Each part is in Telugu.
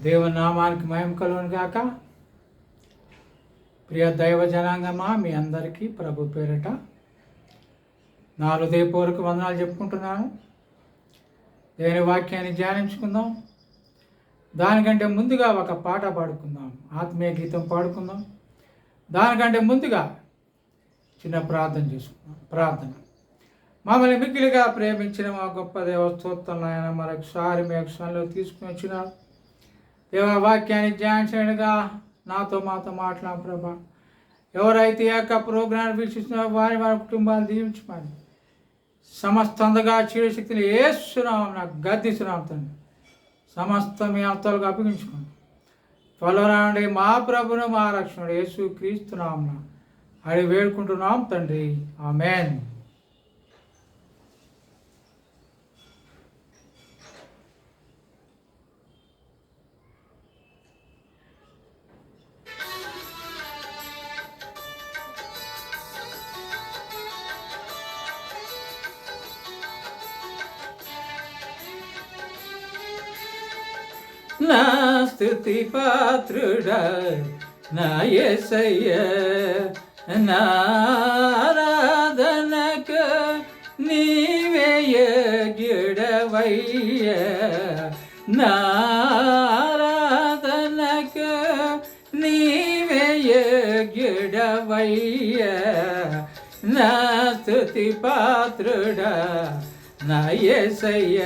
దేవనామానికి నామానికి మయం కలుగును గాక. ప్రియ దైవ జనాంగమా మీ అందరికీ ప్రభు పేరిట నా హృదయపూర్వక వందనాలు చెప్పుకుంటున్నాను. దేని వాక్యాన్ని ధ్యానించుకుందాం. దానికంటే ముందుగా ఒక పాట పాడుకుందాం. ఆత్మీయ గీతం పాడుకుందాం. దానికంటే ముందుగా చిన్న ప్రార్థన చేసుకుందాం. ప్రార్థన. మమ్మల్ని మిగిలిగా ప్రేమించిన మా గొప్ప దేవస్తోత్రం ఆయన మరొకసారి మీ అక్షరంలో తీసుకుని వచ్చినారు. దేవ వాక్యాన్ని ధ్యానించగా నాతో మాతో మాట్లాడ ప్రభా. ఎవరైతే ఈ యొక్క ప్రోగ్రాం వీక్షిస్తున్నారో వారి వారి కుటుంబాలు దీవించమని. చీర శక్తిని యేసురామన నాకు గద్దిస్తున్నాం తండ్రి. సమస్త మీ అర్థాలకు అప్పగించుకోండి. త్వరలో నుండి మా ప్రభును మా రక్షణుడు యేసు క్రీస్తున్నాం అడి వేడుకుంటున్నాం తండ్రి. ఆమెన్. స్థుతి పాత్రుడ నా ఎసయ్య నారాధనక నీవేయ గిడవయ్య నారాధనక నీవేయ గిడవయ్య నా స్థుతి పాత్రుడ నా ఎసయ్య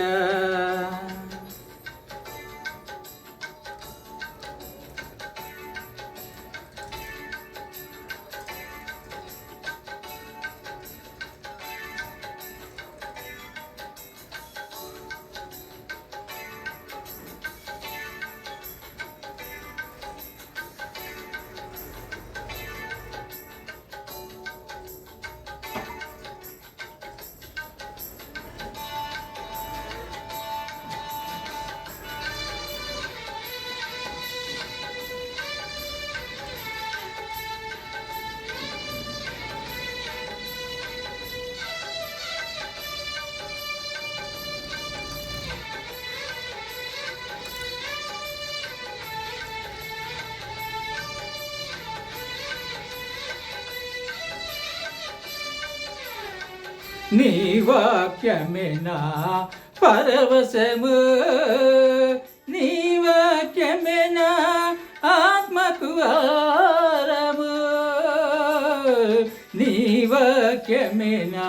నీ వాక్యమే నా పరవశము నీ వాక్యమే నా ఆత్మకు ఆరము నీ వాక్యమే నా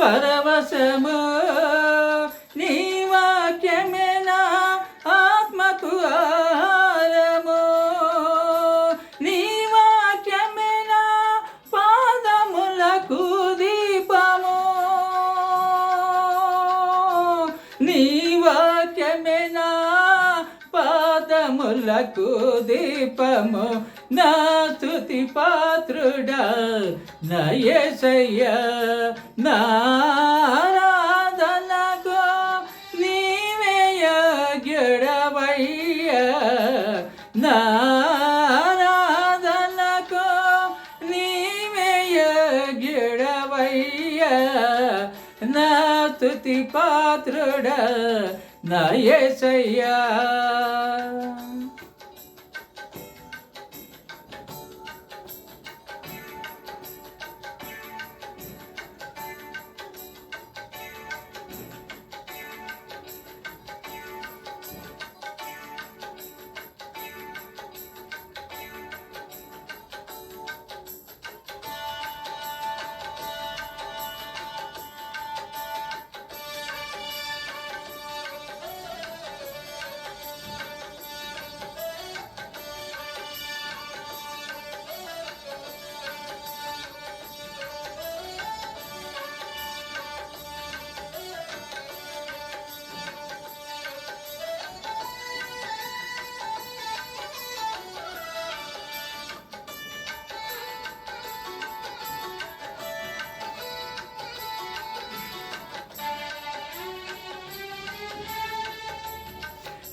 పరవశము నాకు దీపము నా స్తుతి పాత్రుడా నయసయ్య నారాధనకు నీవే యోగ్యుడవయ్య నారాధనకు నీవే యోగ్యుడవయ్య నా స్తుతి పాత్రుడా నయసయ్యా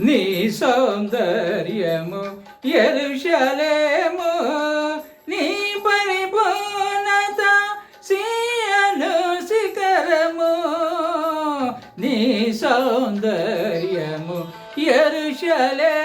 నీ సౌందర్యము ఎరుషలేము. నీ పరిపూర్ణత సీయను శిఖరము. నీ సౌందర్యము ఎరుషలే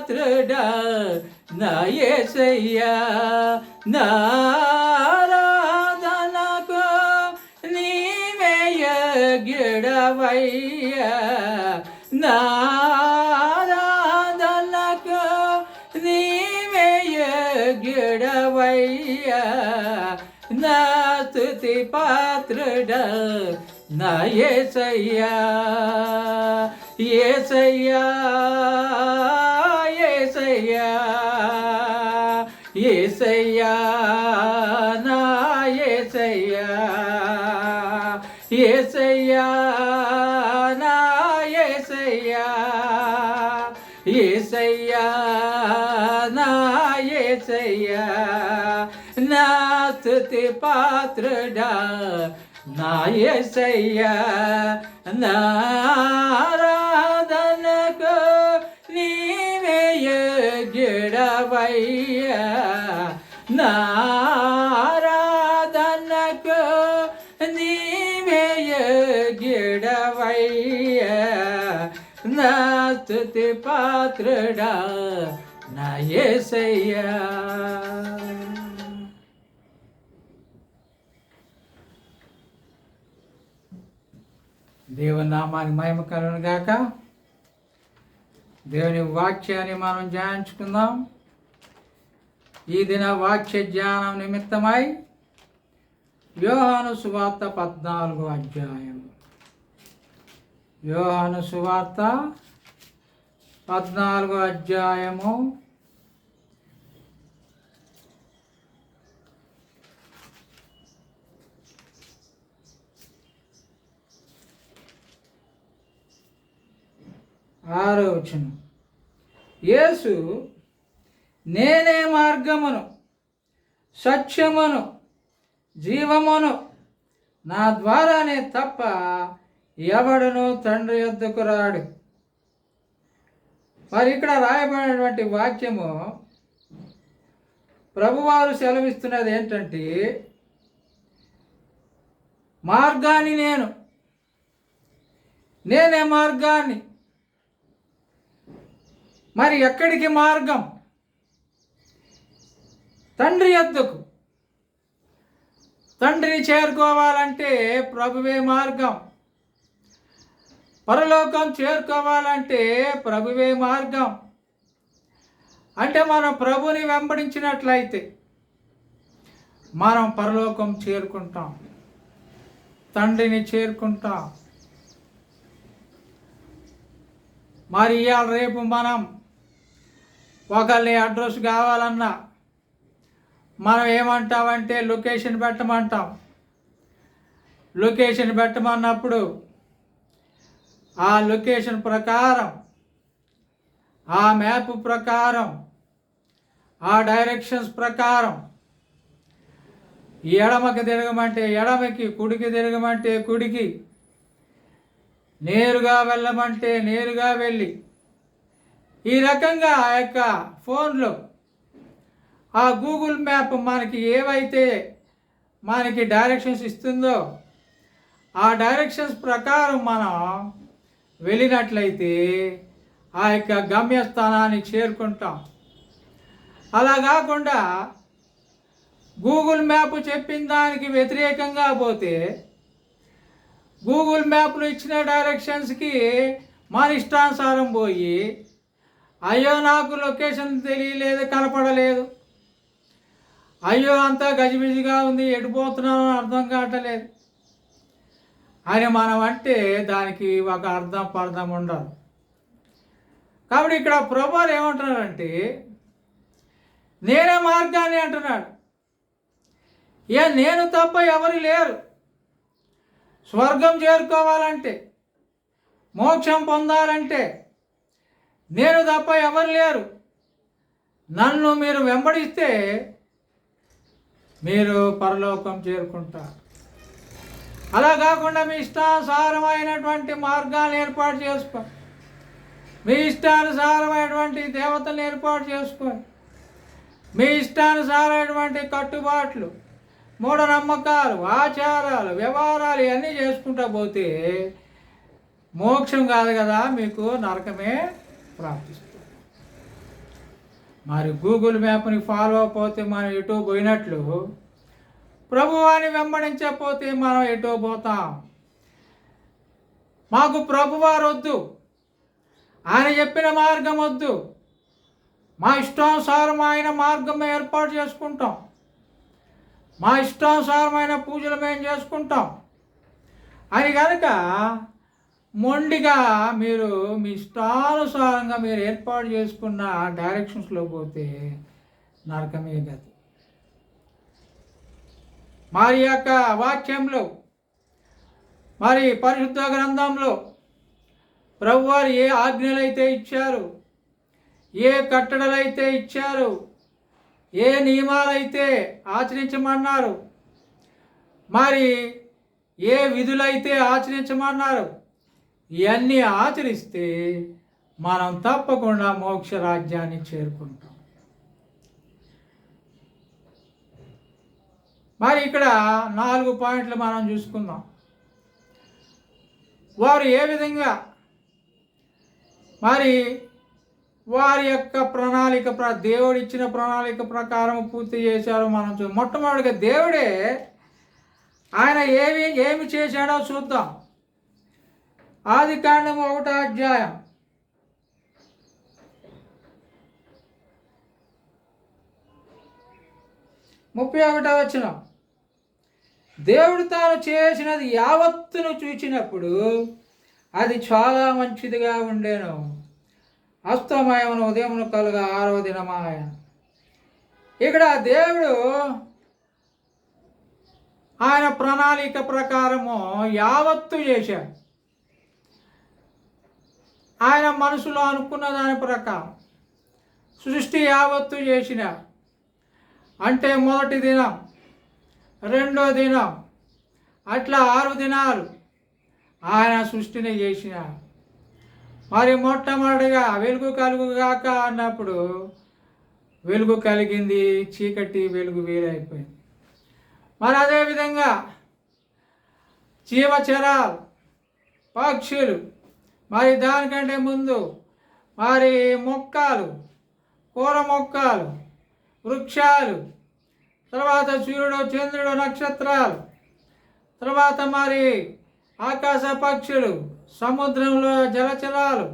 పాత్రుడా నా ఏసయ్యా నారాధనకు నీవే యోగ్యుడవయ్యా నారాధనకు నీవే యోగ్యుడవయ్యా నా స్తుతి పాత్రుడా నా ఏసయ్యా ఏసయ్యా యేసయ్యా నా యేసయ్యా యేసయ్యా నా యేసయ్యా యేసయ్యా నా యేసయ్యా నా స్తుతి పాత్రుడా నా యేసయ్యా నా నీవే గిడవయ్యా ఆరాధనకు నీవే గిడవయ్య నా స్తుతి పాత్రుడా నా యేసయ్యా దేవుని నామానికి మహిమ కలుగును గాక. దేవుని వాక్యాన్ని మనం ధ్యానించుకుందాం. ఈ దిన వాక్య ధ్యానం నిమిత్తమై వ్యూహాను సువార్త పద్నాలుగో అధ్యాయం. వ్యూహాను సువార్త పద్నాలుగో అధ్యాయము. ఆరో వచనం. యేసు నేనే మార్గమును సత్యమును జీవమును నా ద్వారానే తప్ప ఎవడను తండ్రి యొద్దకు రాడు. మరి ఇక్కడ రాయబడినటువంటి వాక్యము ప్రభువారు సెలవిస్తున్నది ఏంటంటే మార్గాన్ని నేను నేనే మార్గాన్ని. మరి ఎక్కడికి మార్గం? తండ్రి ఎద్దుకు తండ్రిని చేరుకోవాలంటే ప్రభువే మార్గం. పరలోకం చేరుకోవాలంటే ప్రభువే మార్గం. అంటే మనం ప్రభుని వెంబడించినట్లయితే మనం పరలోకం చేరుకుంటాం. తండ్రిని చేరుకుంటాం. మరి ఇవాళ రేపు మనం ఒకరిని అడ్రస్ కావాలన్నా మనం ఏమంటామంటే లొకేషన్ పెట్టమంటాం. లొకేషన్ పెట్టమన్నప్పుడు ఆ లొకేషన్ ప్రకారం ఆ మ్యాప్ ప్రకారం ఆ డైరెక్షన్స్ ప్రకారం ఎడమకి తిరగమంటే ఎడమకి కుడికి తిరగమంటే కుడికి నేరుగా వెళ్ళమంటే నేరుగా వెళ్ళి ఈ రకంగా ఆ యొక్క ఫోన్లో ఆ గూగుల్ మ్యాప్ మనకి ఏవైతే మనకి డైరెక్షన్స్ ఇస్తుందో ఆ డైరెక్షన్స్ ప్రకారం మనం వెళ్ళినట్లయితే ఆ యొక్క గమ్యస్థానాన్ని చేరుకుంటాం. అలా కాకుండా గూగుల్ మ్యాప్ చెప్పిన దానికి వ్యతిరేకంగా పోతే గూగుల్ మ్యాప్లు ఇచ్చిన డైరెక్షన్స్కి మన ఇష్టానుసారం పోయి అయ్యో నాకు లొకేషన్ తెలియలేదు కనపడలేదు. అయ్యో అంతా గజిబిజిగా ఉంది ఎడిపోతున్నాను అర్థం కావట్లేదు. అని మనం అంటే దానికి ఒక అర్థం పర్థం ఉండదు. కాబట్టి ఇక్కడ ప్రభువారు ఏమంటున్నారంటే నేనే మార్గాన్ని అంటున్నాడు. ఏ నేను తప్ప ఎవరు లేరు. స్వర్గం చేరుకోవాలంటే మోక్షం పొందాలంటే నేను తప్ప ఎవరు లేరు. నన్ను మీరు వెంబడిస్తే మీరు పరలోకం చేరుకుంటారు. అలా కాకుండా మీ ఇష్టానుసారమైనటువంటి మార్గాలను ఏర్పాటు చేసుకో మీ ఇష్టానుసారమైనటువంటి దేవతలను ఏర్పాటు చేసుకోండి. మీ ఇష్టానుసారమైనటువంటి కట్టుబాట్లు మూఢనమ్మకాలు ఆచారాలు వ్యవహారాలు ఇవన్నీ చేసుకుంటా పోతే మోక్షం కాదు కదా మీకు నరకమే ప్రాప్తిస్తుంది. మరి గూగుల్ మ్యాప్ని ఫాలో అయిపోతే మనం ఎటో పోయినట్లు ప్రభువాని వెంబడించకపోతే మనం ఎటో పోతాం? మాకు ప్రభువారు వద్దు ఆయన చెప్పిన మార్గం వద్దు మా ఇష్టానుసారం ఆయన మార్గం ఏర్పాటు చేసుకుంటాం. మా ఇష్టానుసారమైన పూజలు మేము చేసుకుంటాం. అని కనుక మొండిగా మీరు మీ ఇష్టానుసారంగా మీరు ఏర్పాటు చేసుకున్న డైరెక్షన్స్లో పోతే నరకమే గతి. మరి యొక్క వాక్యంలో మరి పరిశుద్ధ గ్రంథంలో ప్రభువారు ఏ ఆజ్ఞలైతే ఇచ్చారు ఏ కట్టడలైతే ఇచ్చారు ఏ నియమాలైతే ఆచరించమన్నారు మరి ఏ విధులైతే ఆచరించమన్నారు ఇవన్నీ ఆచరిస్తే మనం తప్పకుండా మోక్ష రాజ్యాన్ని చేరుకుంటాం. మరి ఇక్కడ నాలుగు పాయింట్లు మనం చూసుకుందాం. వారు ఏ విధంగా? మరి వారి యొక్క ప్రణాళిక ప్ర దేవుడు ఇచ్చిన ప్రణాళిక ప్రకారం పూర్తి చేశారో మనం చూ మొట్టమొదటిగా దేవుడే ఆయన ఏమి ఏమి చేశాడో చూద్దాం. ఆది కాండము ఒకటో అధ్యాయం. ముప్పై ఒకటో వచ్చిన దేవుడు తాను చేసినది యావత్తును చూచినప్పుడు అది చాలా మంచిదిగా ఉండేను. అస్తమయమును ఉదయమును కలుగా ఆరవ దినమాయ ఇక్కడ దేవుడు ఆయన ప్రణాళిక ప్రకారము యావత్తు చేశాడు. ఆయన మనసులో అనుకున్న దాని ప్రకారం సృష్టి యావత్తు చేసిన. అంటే మొదటి దినం రెండో దినం అట్లా ఆరు దినాలు ఆయన సృష్టిని చేసిన మరి మొట్టమొదటిగా వెలుగు కలుగుగాక అన్నప్పుడు వెలుగు కలిగింది చీకటి వెలుగు వేరైపోయింది. మరి అదేవిధంగా జీవచరాలు పక్షులు మరి దానికంటే ముందు మరి మొక్కలు కూర మొక్కలు వృక్షాలు తర్వాత సూర్యుడు చంద్రుడు నక్షత్రాలు తర్వాత మరి ఆకాశ పక్షులు సముద్రంలో జలచరాలు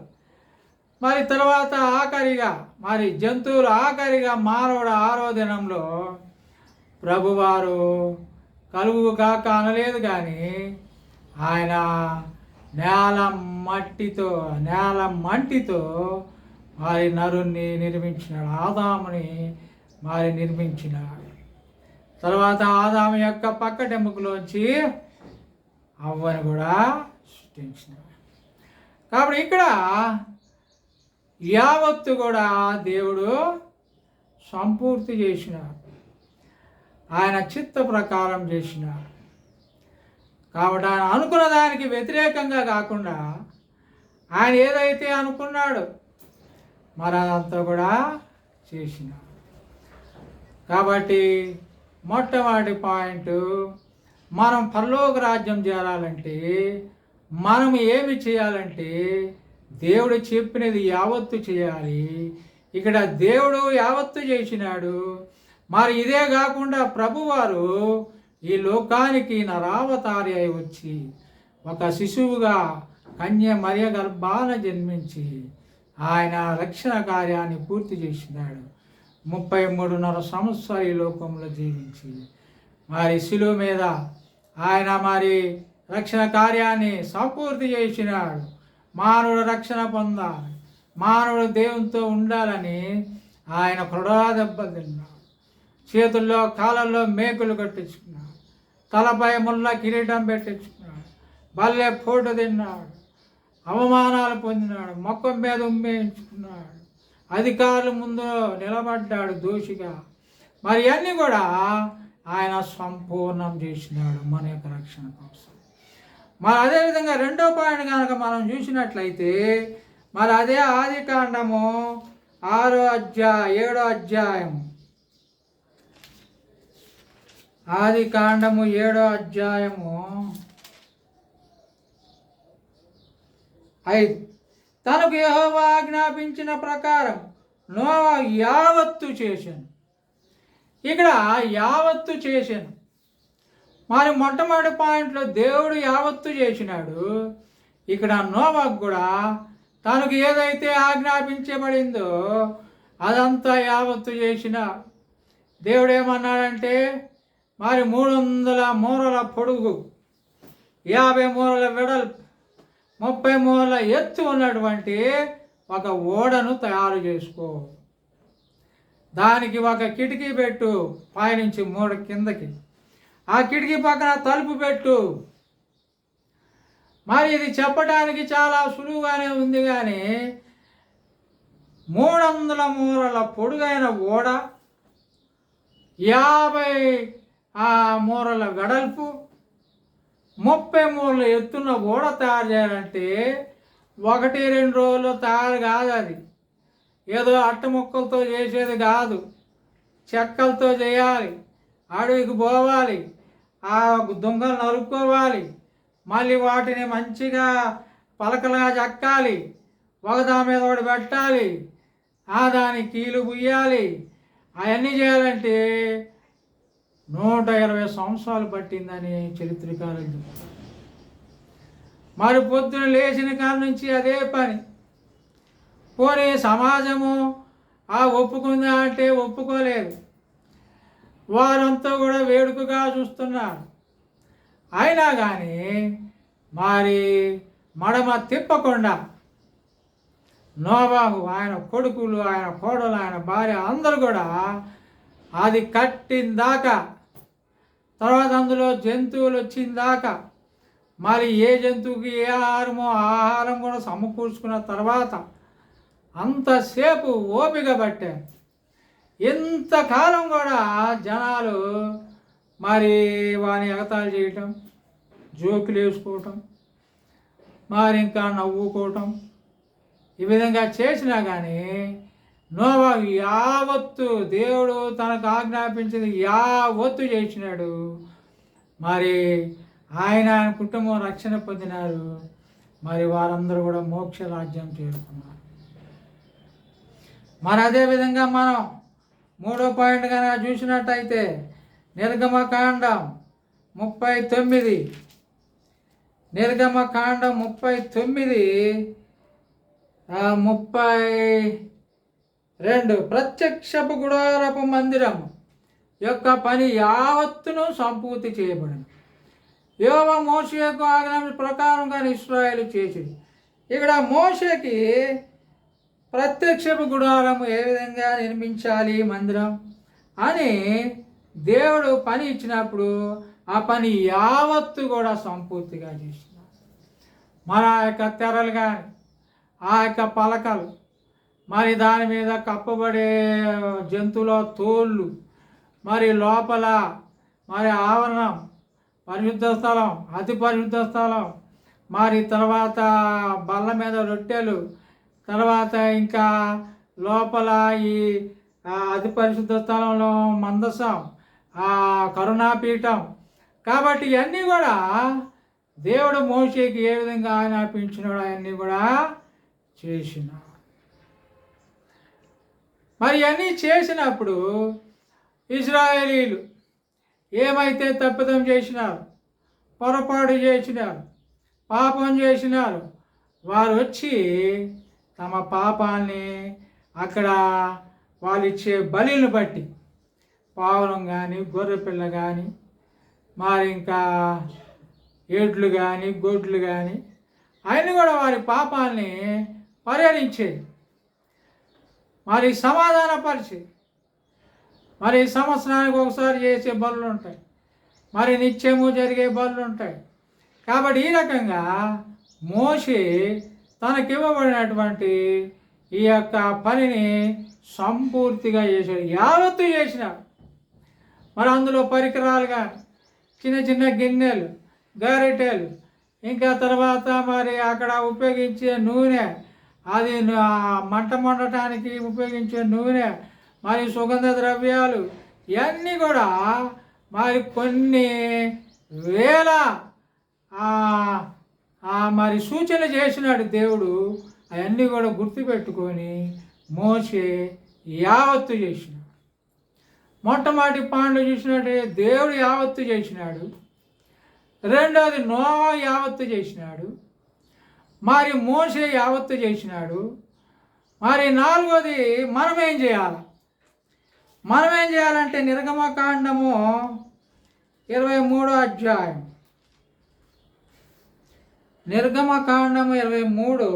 మరి తర్వాత ఆఖరిగా మరి జంతువులు ఆఖరిగా మానవుడు ఆరో దినంలో ప్రభువారు కలుగు కాక అనలేదు కానీ ఆయన నేలం మట్టితో నేల మంటితో మరి నరుణ్ణి నిర్మించినాడు. ఆదాముని మరి నిర్మించినాడు. తర్వాత ఆదాము యొక్క పక్కటెముకలోంచి అవ్వని కూడా సృష్టించినాడు. కాబట్టి ఇక్కడ యావత్తు కూడా దేవుడు సంపూర్తి చేసినాడు. ఆయన చిత్త ప్రకారం చేసినాడు. కాబట్టి ఆయన అనుకున్న దానికి వ్యతిరేకంగా కాకుండా ఆయన ఏదైతే అనుకున్నాడు మరి అదంతా కూడా చేసినాడు కాబట్టి మొట్టమొదటి పాయింట్ మనం పరలోక రాజ్యం చేరాలంటే మనం ఏమి చేయాలంటే దేవుడు చెప్పినది యావత్తు చేయాలి. ఇక్కడ దేవుడు యావత్తు చేసినాడు. మరి ఇదే కాకుండా ప్రభువారు ఈ లోకానికి నరావతారి అయి వచ్చి ఒక శిశువుగా కన్య మరియ గర్భాన జన్మించి ఆయన రక్షణ కార్యాన్ని పూర్తి చేసినాడు. ముప్పై మూడున్నర సంవత్సరాలు ఈ లోకంలో జీవించి మరి శిలువ మీద ఆయన మరి రక్షణ కార్యాన్ని సపూర్తి చేసినాడు. మానవుడు రక్షణ పొందాలి. మానవుడు దేవునితో ఉండాలని ఆయన కొడా దెబ్బతిన్నాడు చేతుల్లో కాళ్ళల్లో మేకులు కట్టించుకున్నాడు. తలపై ముళ్ళ కిరీటం పెట్టించుకున్నాడు. బల్లె ఫోటో తిన్నాడు. అవమానాలు పొందినాడు మొక్క మీద ఉమ్మేయించుకున్నాడు అధికారుల ముందు నిలబడ్డాడు దోషిగా. మరి అన్నీ కూడా ఆయన సంపూర్ణం చేసినాడు మన యొక్క రక్షణ కోసం. మరి అదేవిధంగా రెండో పాయింట్ కనుక మనం చూసినట్లయితే మరి అదే ఆది కాండము ఆరో అధ్యాయ ఏడో అధ్యాయము ఆది కాండము ఏడో అధ్యాయము ఐదు తనకు యహోవా ఆజ్ఞాపించిన ప్రకారం నోవా యావత్తు చేశాను. ఇక్కడ యావత్తు చేశాను. మరి మొట్టమొదటి పాయింట్లో దేవుడు యావత్తు చేసినాడు. ఇక్కడ నోవాకు కూడా తనకు ఏదైతే ఆజ్ఞాపించబడిందో అదంతా యావత్తు చేసిన. దేవుడు ఏమన్నాడంటే మరి మూడు వందల మూరల పొడుగు యాభై మూరల వెడల్పు ముప్పై మూరల ఎత్తు ఉన్నటువంటి ఒక ఓడను తయారు చేసుకో. దానికి ఒక కిటికీ పెట్టు పైనుంచి మూడ కిందకి. ఆ కిటికీ పక్కన తలుపు పెట్టు. మరి ఇది చెప్పడానికి చాలా సులువుగానే ఉంది కానీ మూడు వందల మూరల పొడుగైన ఓడ యాభై ఆ మూరల వెడల్పు ముప్పై మూడుల ఎత్తున్న గోడ తయారు చేయాలంటే ఒకటి రెండు రోజుల్లో తయారు కాదు అది. ఏదో అట్ట ముక్కలతో చేసేది కాదు. చెక్కలతో చేయాలి. అడవికి పోవాలి. ఆ దుంగలు నరుక్కోవాలి. మళ్ళీ వాటిని మంచిగా పలకలుగా చెక్కాలి. ఒకదాని మీద ఒకటి పెట్టాలి. ఆ దాని కీలు పుయ్యాలి. అవన్నీ చేయాలంటే నూట ఇరవై సంవత్సరాలు పట్టిందని చరిత్రకారులు. చెప్తారు మరి పొద్దున లేచిన కాడ నుంచి అదే పని. పోనీ సమాజము ఆ ఒప్పుకుందా అంటే ఒప్పుకోలేదు. వారంతా కూడా వేడుకగా చూస్తున్నారు. అయినా కానీ మరి మడమ తిప్పకుండా నోబాబు ఆయన కొడుకులు ఆయన కోడలు ఆయన భార్య అందరూ కూడా అది కట్టిందాకా తర్వాత అందులో జంతువులు వచ్చిన దాకా మరి ఏ జంతువుకి ఏ ఆహారమో ఆహారం కూడా సమకూర్చుకున్న తర్వాత అంతసేపు ఓపిక పట్టారు ఎంతకాలం కూడా జనాలు మరి వాని ఎగతాలు చేయటం జోకులు వేసుకోవటం మరి ఇంకా నవ్వుకోవటం ఈ విధంగా చేసినా కానీ నోవా యావత్తు దేవుడు తనకు ఆజ్ఞాపించింది యావత్తు చేసినాడు. మరి ఆయన ఆయన కుటుంబం రక్షణ పొందినారు. మరి వారందరూ కూడా మోక్ష రాజ్యం చేరుకున్నారు. మరి అదేవిధంగా మనం మూడో పాయింట్ కనుక చూసినట్టయితే నిర్గమకాండం ముప్పై తొమ్మిది. నిర్గమకాండం ముప్పై తొమ్మిది ముప్పై రెండు ప్రత్యక్షపు గుడారపు మందిరం యొక్క పని యావత్తును సంపూర్తి చేయబడింది యోవ మోషేకు ఆజ్ఞ ప్రకారంగా ఇస్రాయలు చేసింది. ఇక్కడ మోసకి ప్రత్యక్షపు గుడారం ఏ విధంగా నిర్మించాలి మందిరం అని దేవుడు పని ఇచ్చినప్పుడు ఆ పని యావత్తు కూడా సంపూర్తిగా చేసినాడు మన యొక్క తెరలు కానీ ఆ యొక్క పలకలు మరి దాని మీద కప్పబడే జంతువుల తోళ్ళు మరి లోపల మరి ఆవరణం పరిశుద్ధ స్థలం అతి పరిశుద్ధ స్థలం మరి తర్వాత బల్ల మీద రొట్టెలు తర్వాత ఇంకా లోపల ఈ అతి పరిశుద్ధ స్థలంలో మందసం ఆ కరుణాపీఠం. కాబట్టి ఇవన్నీ కూడా దేవుడు మోషేకి ఏ విధంగా ఆజ్ఞాపించినాడో అవన్నీ కూడా చేసినా మరి అన్నీ చేసినప్పుడు ఇజ్రాయేలీలు ఏమైతే తప్పిదం చేసినారు పొరపాటు చేసినారు పాపం చేసినారు వారు వచ్చి తమ పాపాన్ని అక్కడ వాళ్ళు ఇచ్చే బలిని బట్టి పావురం కానీ గొర్రెపిల్ల కానీ మరి ఇంకా ఏడ్లు కానీ గొడ్లు కానీ ఆయన కూడా వారి పాపాలని పరిహరించేది. మరి సమాధానపరిచి మరి సంవత్సరానికి ఒకసారి చేసే బలులు ఉంటాయి. మరి నిత్యము జరిగే బలులు ఉంటాయి. కాబట్టి ఈ రకంగా మోషే తనకివ్వబడినటువంటి ఈ యొక్క పనిని సంపూర్తిగా చేశాడు. యావత్తు చేసినాడు. మరి అందులో పరికరాలు కానీ చిన్న చిన్న గిన్నెలు గరిటెలు ఇంకా తర్వాత మరి అక్కడ ఉపయోగించే నూనె అది మంట మండటానికి ఉపయోగించే నూనె మరి సుగంధ ద్రవ్యాలు ఇవన్నీ కూడా మరి కొన్ని వేల మరి సూచన చేసినాడు దేవుడు. అవన్నీ కూడా గుర్తుపెట్టుకొని మోసే యావత్తు చేసినాడు. మొట్టమొదటి పాండు చూసినట్టే దేవుడు యావత్తు చేసినాడు. రెండోది నోవా యావత్తు చేసినాడు. మరి మోసే యావత్తు చేసినాడు. మరి నాలుగోది మనం ఏం చేయాలి? మనం ఏం చేయాలంటే నిర్గమకాండము ఇరవై మూడో అధ్యాయం. నిర్గమకాండము ఇరవై మూడు.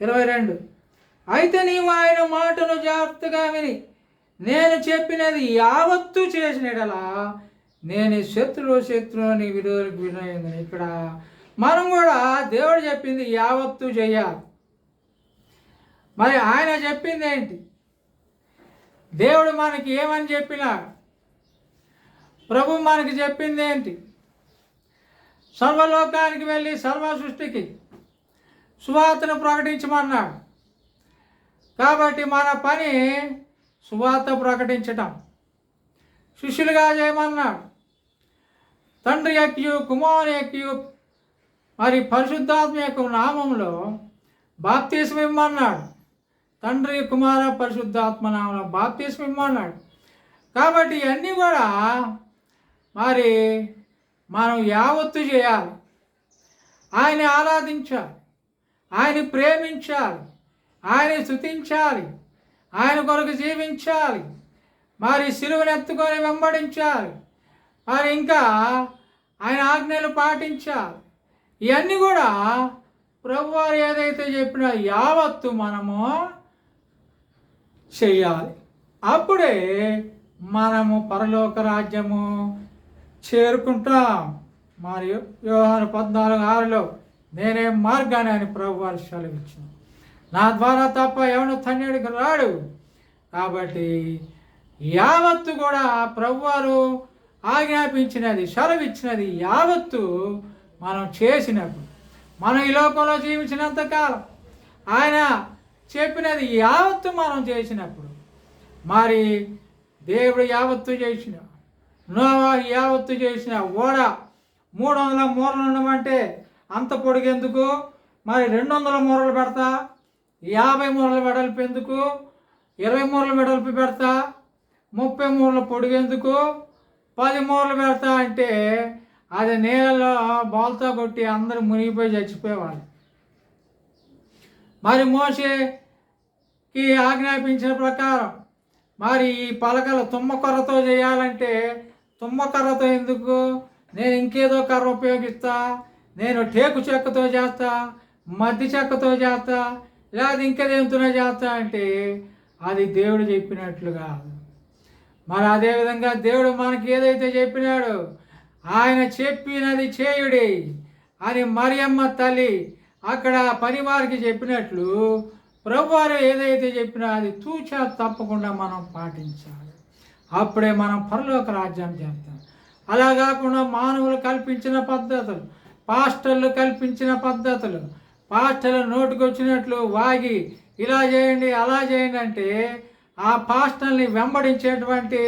ఇరవై రెండు. అయితే నీవు ఆయన మాటను జాగ్రత్తగా విని నేను చెప్పినది యావత్తు చేసినడలా నేను శత్రువు శత్రువుని విలువలకు విరోధులకు వినయిందని ఇక్కడ మనం కూడా దేవుడు చెప్పింది యావత్తు చేయాలి. మరి ఆయన చెప్పింది ఏంటి? దేవుడు మనకి ఏమని చెప్పినా ప్రభు మనకి చెప్పింది ఏంటి? సర్వలోకానికి వెళ్ళి సర్వ సృష్టికి సువార్తను ప్రకటించమన్నాడు. కాబట్టి మన పని సువార్త ప్రకటించటం. శిష్యులుగా చేయమన్నాడు. తండ్రి యొక్క కుమారు యొక్క మరి పరిశుద్ధాత్మ యొక్క నామంలో బాప్తీసం ఇమ్మన్నాడు. తండ్రి కుమార పరిశుద్ధాత్మ నామంలో బాప్తీసం ఇమ్మన్నాడు. కాబట్టి ఇవన్నీ కూడా మరి మనం యావత్తు చేయాలి. ఆయన ఆరాధించాలి. ఆయన ప్రేమించాలి. ఆయన స్థుతించాలి ఆయన కొరకు జీవించాలి. మరి సిలువను ఎత్తుకొని వెంబడించాలి. మరి ఇంకా ఆయన ఆజ్ఞలు పాటించాలి. ఇవన్నీ కూడా ప్రభువారు ఏదైతే చెప్పినా యావత్తు మనము చెయ్యాలి అప్పుడే మనము పరలోక రాజ్యము చేరుకుంటాం. మరియు వ్యవహార పద్నాలుగు ఆరులో నేనే మార్గాన్ని అని ప్రభువారు వారు నా ద్వారా తప్ప ఎవడు తండ్రికి రాడు. కాబట్టి యావత్తు కూడా ప్రభువారు ఆజ్ఞాపించినది సెలవిచ్చినది యావత్తు మనం చేసినప్పుడు మనం ఈ లోకంలో జీవించినంత కాలం ఆయన చెప్పినది యావత్తు మనం చేసినప్పుడు మరి దేవుడు యావత్తు చేసిన నోవా యావత్తు చేసిన ఓడ మూడు వందల మూరలు ఉండమంటే అంత పొడిగెందుకు? మరి రెండు వందల మూరలు పెడతా? యాభై మూరల వెడల్పు ఎందుకు? ఇరవై మూరల వెడల్పు పెడతా? ముప్పై మూరల పొడిగెందుకు పది మూరలు పెడతా అంటే అది నీళ్ళలో బాల్తో కొట్టి అందరూ మునిగిపోయి చచ్చిపోయేవాళ్ళు. మరి మోసేకి ఆజ్ఞాపించిన ప్రకారం మరి ఈ పలకలు తుమ్మకర్రతో చేయాలంటే తుమ్మకర్రతో ఎందుకు? నేను ఇంకేదో కర్ర ఉపయోగిస్తా నేను టేకు చెక్కతో చేస్తా మద్ది చెక్కతో చేస్తా లేదా ఇంకేదేంతోనే చేస్తా అంటే అది దేవుడు చెప్పినట్లుగా మరి అదేవిధంగా దేవుడు మనకి ఏదైతే చెప్పినాడో ఆయన చెప్పినది చేయుడి అని మరియమ్మ తల్లి అక్కడ పనివారికి చెప్పినట్లు ప్రభువారు ఏదైతే చెప్పినా అది తూచా తప్పకుండా మనం పాటించాలి. అప్పుడే మనం పరలోక రాజ్యం చేస్తాం. అలా కాకుండా మానవులు కల్పించిన పద్ధతులు పాస్టర్లు కల్పించిన పద్ధతులు పాస్టర్లు నోటికొచ్చినట్లు వాగి ఇలా చేయండి అలా చేయండి అంటే ఆ పాస్టర్ని వెంబడించేటువంటి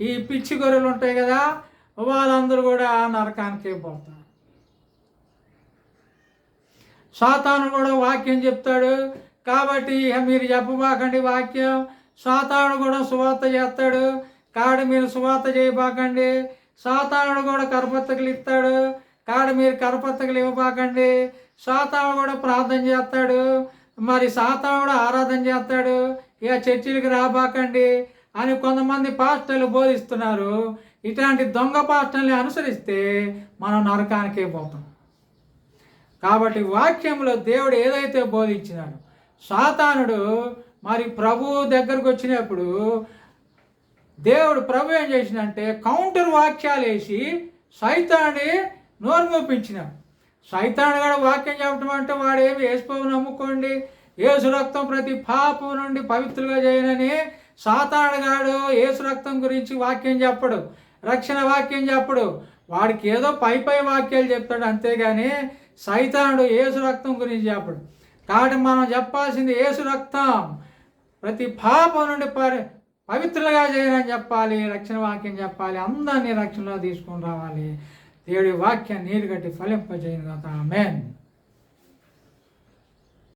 ఈ పిచ్చి గొర్రెలు ఉంటాయి కదా వాళ్ళందరూ కూడా నరకానికే పోతారు. సాతాను కూడా వాక్యం చెప్తాడు. కాబట్టి ఇక మీరు చెప్పబాకండి వాక్యం. సాతానుడు కూడా సువార్త చేస్తాడు. కాడ మీరు సువార్త చేయబాకండి. సాతానుడు కూడా కరపత్తకులు ఇస్తాడు. కాడ మీరు కరపత్తకులు ఇవ్వబాకండి. సాతాను కూడా ప్రార్థన చేస్తాడు. మరి సాతానుడు ఆరాధన చేస్తాడు. ఇక చర్చిలకు రాబాకండి అని కొంతమంది పాస్టర్లు బోధిస్తున్నారు. ఇట్లాంటి దొంగ పాస్టర్ని అనుసరిస్తే మనం నరకానికే పోతాం. కాబట్టి వాక్యంలో దేవుడు ఏదైతే బోధించినాడు సాతానుడు మరి ప్రభువు దగ్గరకు వచ్చినప్పుడు దేవుడు ప్రభు ఏం చేసినంటే కౌంటర్ వాక్యాలు వేసి సైతాన్ని నోరు మూపించినాడు సైతాను వాక్యం చెప్పడం అంటే వాడు ఏమి వేసుకోవు నమ్ముకోండి. ఏసు రక్తం ప్రతి పాపం నుండి పవిత్రులుగా చేయనని సాతానుగాడు ఏసు రక్తం గురించి వాక్యం చెప్పడు. రక్షణ వాక్యం చెప్పడు. వాడికి ఏదో పై పై వాక్యాలు చెప్తాడు అంతేగాని సైతానుడు ఏసు రక్తం గురించి చెప్పడు. కాబట్టి మనం చెప్పాల్సింది ఏసు రక్తం ప్రతి పాపం నుండి పరి పవిత్రులుగా చేయనని చెప్పాలి రక్షణ వాక్యం చెప్పాలి అందరినీ రక్షణలో తీసుకొని రావాలి. దేవుడి వాక్యాన్ని నీరు కట్టి ఫలింపజేయను కదా ఆమెన్.